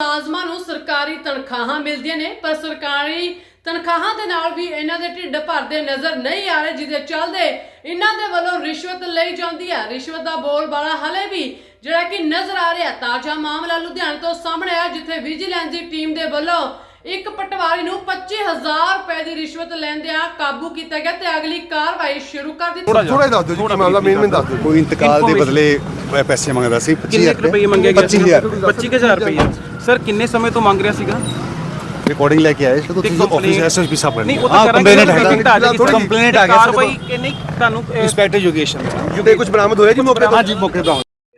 ਮੁਲਾਜ਼ਮਾਂ ਨੂੰ ਸਰਕਾਰੀ ਤਨਖਾਹਾਂ ਮਿਲਦੀਆਂ ਨੇ ਪਰ ਸਰਕਾਰੀ ਤਨਖਾਹਾਂ ਦੇ ਨਾਲ ਵੀ ਇਹਨਾਂ ਦੇ ਢਿੱਡ ਭਰਦੇ ਨਜ਼ਰ ਨਹੀਂ ਆ ਰਹੇ ਜਿਹਦੇ ਚੱਲਦੇ ਇਹਨਾਂ ਦੇ ਵੱਲੋਂ ਰਿਸ਼ਵਤ ਲਈ ਜਾਂਦੀ ਹੈ ਰਿਸ਼ਵਤ ਦਾ ਬੋਲਬਾਲਾ ਹਲੇ ਵੀ ਜਿਹੜਾ ਕਿ ਨਜ਼ਰ ਆ ਰਿਹਾ ਤਾਜ਼ਾ ਮਾਮਲਾ ਲੁਧਿਆਣਾ ਤੋਂ ਸਾਹਮਣੇ ਆਇਆ ਜਿੱਥੇ ਵਿਜੀਲੈਂਸ ਦੀ ਟੀਮ ਦੇ ਵੱਲੋਂ ਇੱਕ ਪਟਵਾਰੀ ਨੂੰ 25000 ਰੁਪਏ ਦੀ ਰਿਸ਼ਵਤ ਲੈਂਦਿਆਂ ਕਾਬੂ ਕੀਤਾ ਗਿਆ ਤੇ ਅਗਲੀ ਕਾਰਵਾਈ ਸ਼ੁਰੂ ਕਰ ਦਿੱਤੀ ਥੋੜਾ ਜਿਹਾ ਦੱਸ ਦਿਓ ਜੀ ਕੀ ਮਾਮਲਾ ਮੇਨ ਮੇਨ ਦੱਸ ਦਿਓ ਕੋਈ ਇੰਤਕਾਲ ਦੇ ਬਦਲੇ ਪੈਸੇ ਮੰਗਦਾ ਸੀ 25000 ਕਿੰਨੇ ਕੁ ਰੁਪਏ। ਮੰਗੇ ਗਏ 25000 25000 ਰੁਪਏ। ਸਰ ਕਿੰਨੇ ਸਮੇਂ ਤੋਂ ਮੰਗ ਰਿਹਾ ਸੀਗਾ? ਰਿਕਾਰਡਿੰਗ ਲੈ ਕੇ ਆਏ ਸੀ ਤੇ ਤੁਸੀਂ ਆਫਿਸ ਐਸਐਸਪੀ ਸਾਹਿਬ ਨਹੀਂ ਉਹ ਹਾਂ ਤਾਂ ਕੰਪਲੇਨਟ ਕਰਾਂਗੇ ਹੈਗਾ। ਥੋੜੀ ਕੰਪਲੇਨਟ ਆ ਗਿਆ ਕਾਰਵਾਈ ਕਿ ਨਹੀਂ ਤੁਹਾਨੂੰ ਇੰਸਪੈਕਟਰ ਐਜੂਕੇਸ਼ਨ ਤੇ ਕੁਝ ਬਰਾਮਦ ਹੋਇਆ ਜੀ ਮੌਕੇ ਤੇ? ਹਾਂਜੀ ਮੌਕੇ ਤੋਂ।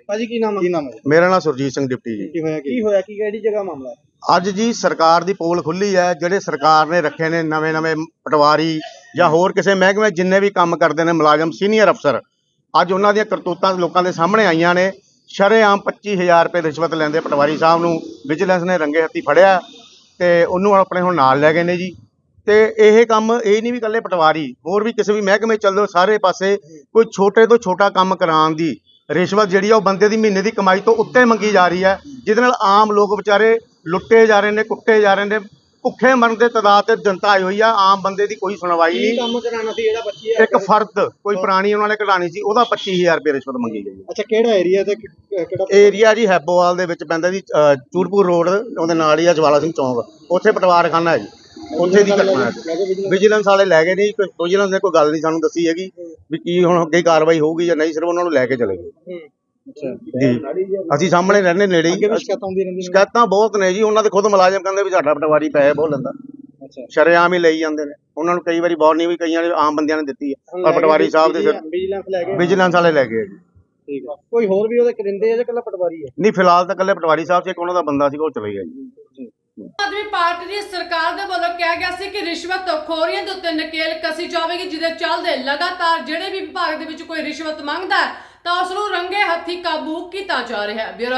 ਭਾਜੀ ਕੀ ਨਾਮ ਹੈ ਕੀ ਨਾਮ ਹੈ ਮੇਰਾ ਨਾਮ ਸੁਰਜੀਤ ਸਿੰਘ ਡਿਪਟੀ ਜੀ। ਕੀ ਹੋਇਆ ਕੀ? ਹੋਇਆ? ਕੀ ਕਿਹੜੀ ਜਗ੍ਹਾ ਮਾਮਲਾ? ਹੈ ਅੱਜ ਜੀ ਸਰਕਾਰ ਦੀ ਪੋਲ ਖੁੱਲੀ ਹੈ ਜਿਹੜੇ ਸਰਕਾਰ ਨੇ ਰੱਖੇ ਨੇ ਨਵੇਂ ਨਵੇਂ ਪਟਵਾਰੀ ਜਾਂ ਹੋਰ ਕਿਸੇ ਮਹਿਕਮੇ ਜਿੰਨੇ ਵੀ ਕੰਮ ਕਰਦੇ ਨੇ ਮੁਲਾਜ਼ਮ ਸੀਨੀਅਰ ਅਫਸਰ ਅੱਜ ਉਹਨਾਂ ਦੀਆਂ ਕਰਤੂਤਾਂ ਲੋਕਾਂ ਦੇ ਸਾਹਮਣੇ ਆਈਆਂ ਨੇ। ਸ਼ਰੇਆਮ 25000 ਰੁਪਏ ਰਿਸ਼ਵਤ ਲੈਂਦੇ ਪਟਵਾਰੀ ਸਾਹਿਬ ਨੂੰ ਵਿਜੀਲੈਂਸ ਨੇ ਰੰਗੇ ਹੱਥੀ ਫੜਿਆ ਤੇ ਉਹਨੂੰ ਆਪਣੇ ਹੁਣ ਨਾਲ ਲੈ ਗਏ ਨੇ ਜੀ। ਤੇ ਇਹ ਕੰਮ ਇਹ ਨਹੀਂ ਵੀ ਇਕੱਲੇ ਪਟਵਾਰੀ, ਹੋਰ ਵੀ ਕਿਸੇ ਵੀ ਮਹਿਕਮੇ ਚੱਲੋ ਸਾਰੇ ਪਾਸੇ ਕੋਈ ਛੋਟੇ ਤੋਂ ਛੋਟਾ ਕੰਮ ਕਰਾਉਣ ਦੀ ਰਿਸ਼ਵਤ ਜਿਹੜੀ ਆ ਉਹ ਬੰਦੇ ਦੀ ਮਹੀਨੇ ਦੀ ਕਮਾਈ ਤੋਂ ਉੱਤੇ ਮੰਗੀ ਜਾ ਰਹੀ ਹੈ, ਜਿਹਦੇ ਨਾਲ ਆਮ ਲੋਕ ਵਿਚਾਰੇ ਲੁੱਟੇ ਜਾ ਰਹੇ ਨੇ, ਕੁੱਟੇ ਜਾ ਰਹੇ ਨੇ ਭੁੱਖੇ ਮਰਨ ਦੇ ਤਦਾਦ ਤੇ ਜਨਤਾ ਆਈ ਹੋਈ ਆ ਆਮ ਬੰਦੇ ਦੀ ਕੋਈ ਸੁਣਵਾਈ ਕੀ ਨਹੀਂ। ਕੰਮ ਕਰਾਉਣਾ ਸੀ ਜਿਹੜਾ 25000 ਇੱਕ ਫਰਦ ਕੋਈ ਪੁਰਾਣੀ ਉਹਨਾਂ ਨੇ ਕਢਾਣੀ ਸੀ ਉਹਦਾ 25000 ਰੁਪਏ ਰਿਸ਼ਵਤ ਮੰਗੀ ਗਈ ਅੱਛਾ ਕਿਹੜਾ ਏਰੀਆ ਤੇ ਕਿ- ਕਿਹੜਾ ਏਰੀਆ ਜੀ ਹੈਬੋਵਾਲ ਦੇ ਵਿੱਚ ਪੈਂਦਾ ਜੀ ਅਹ, ਚੂਰਪੁਰ ਰੋਡ ਉਹਦੇ ਨਾਲ ਹੀ ਆ ਜਵਾਲਾ ਸਿੰਘ ਚੌਂਕ। ਉੱਥੇ ਪਟਵਾਰਖਾਨਾ ਹੈ ਜੀ। ਉੱਥੇ ਦੀ ਘਟਨਾ ਹੈ। ਵਿਜੀਲੈਂਸ ਵਾਲੇ ਲੈ ਗਏ ਨਹੀਂ ਵਿਜੀਲੈਂਸ ਨੇ ਕੋਈ ਗੱਲ ਨਹੀਂ ਸਾਨੂੰ ਦੱਸੀ ਹੈਗੀ ਵੀ ਕੀ ਹੁਣ ਅੱਗੇ ਕਾਰਵਾਈ ਹੋਊਗੀ ਜਾਂ ਨਹੀਂ ਸਿਰਫ ਉਹਨਾਂ ਨੂੰ ਲੈ ਕੇ ਚਲੇ ਗਏ। ਹੂੰ। ਜੀ। ਅਸੀਂ ਸਾਹਮਣੇ ਰਹਿੰਦੇ ਨੇੜੇ ਹੀ। ਸ਼ਿਕਾਇਤਾਂ ਆਉਂਦੀਆਂ ਰਹਿੰਦੀਆਂ ਨੇ? ਸ਼ਿਕਾਇਤਾਂ ਬਹੁਤ ਨੇ ਜੀ। ਉਹਨਾਂ ਦੇ ਖੁਦ ਮੁਲਾਜ਼ਮ ਕਹਿੰਦੇ ਵੀ ਸਾਡਾ ਪਟਵਾਰੀ ਪੈਸੇ ਬਹੁਤ ਲੈਂਦਾ। ਅੱਛਾ। ਸ਼ਰੇਆਮ ਹੀ ਲਈ ਜਾਂਦੇ ਨੇ। ਉਹਨਾਂ ਨੂੰ ਕਈ ਵਾਰੀ ਵਾਰਨਿੰਗ ਵੀ ਕਈਆਂ ਨੇ ਆਮ ਬੰਦਿਆਂ ਨੇ ਦਿੱਤੀ ਹੈ। ਪਰ ਪਟਵਾਰੀ ਸਾਹਿਬ ਦੇ ਸਿਰ ਵਿਜੀਲੈਂਸ ਲੈ ਗਏ ਵਿਜੀਲੈਂਸ ਵਾਲੇ ਲੈ ਗਏ ਜੀ। ਠੀਕ ਹੈ। ਕੋਈ ਹੋਰ ਵੀ ਉਹਦੇ ਕਰਿੰਦੇ ਆ ਜਾਂ ਇਕੱਲਾ ਪਟਵਾਰੀ ਹੈ? ਨਹੀਂ ਫਿਲਹਾਲ ਤਾਂ ਇਕੱਲੇ ਪਟਵਾਰੀ ਸਾਹਿਬ ਸੀ। ਇੱਕ ਉਹਨਾਂ ਦਾ ਬੰਦਾ ਸੀ ਉਹ ਚਲੇ ਗਿਆ ਜੀ। ਆਦਮੀ ਪਾਰਟੀ ਦੀ ਸਰਕਾਰ ਦੇ ਵੱਲੋਂ ਕਿਹਾ ਗਿਆ ਸੀ ਕਿ ਰਿਸ਼ਵਤ ਖੋਰੀਆਂ ਦੇ ਉੱਤੇ ਨਕੇਲ ਕਸੀ ਜਾਵੇਗੀ ਜਿਹਦੇ ਚੱਲਦੇ ਲਗਾਤਾਰ ਜਿਹੜੇ ਵੀ ਵਿਭਾਗ ਦੇ ਵਿੱਚ ਕੋਈ ਰਿਸ਼ਵਤ ਮੰਗਦਾ ਹੈ ਤਾਂ ਉਸ ਨੂੰ ਰੰਗੇ ਹੱਥੀ ਕਾਬੂ ਕੀਤਾ ਜਾ ਰਿਹਾ ਹੈ। ਬਿਊਰੋ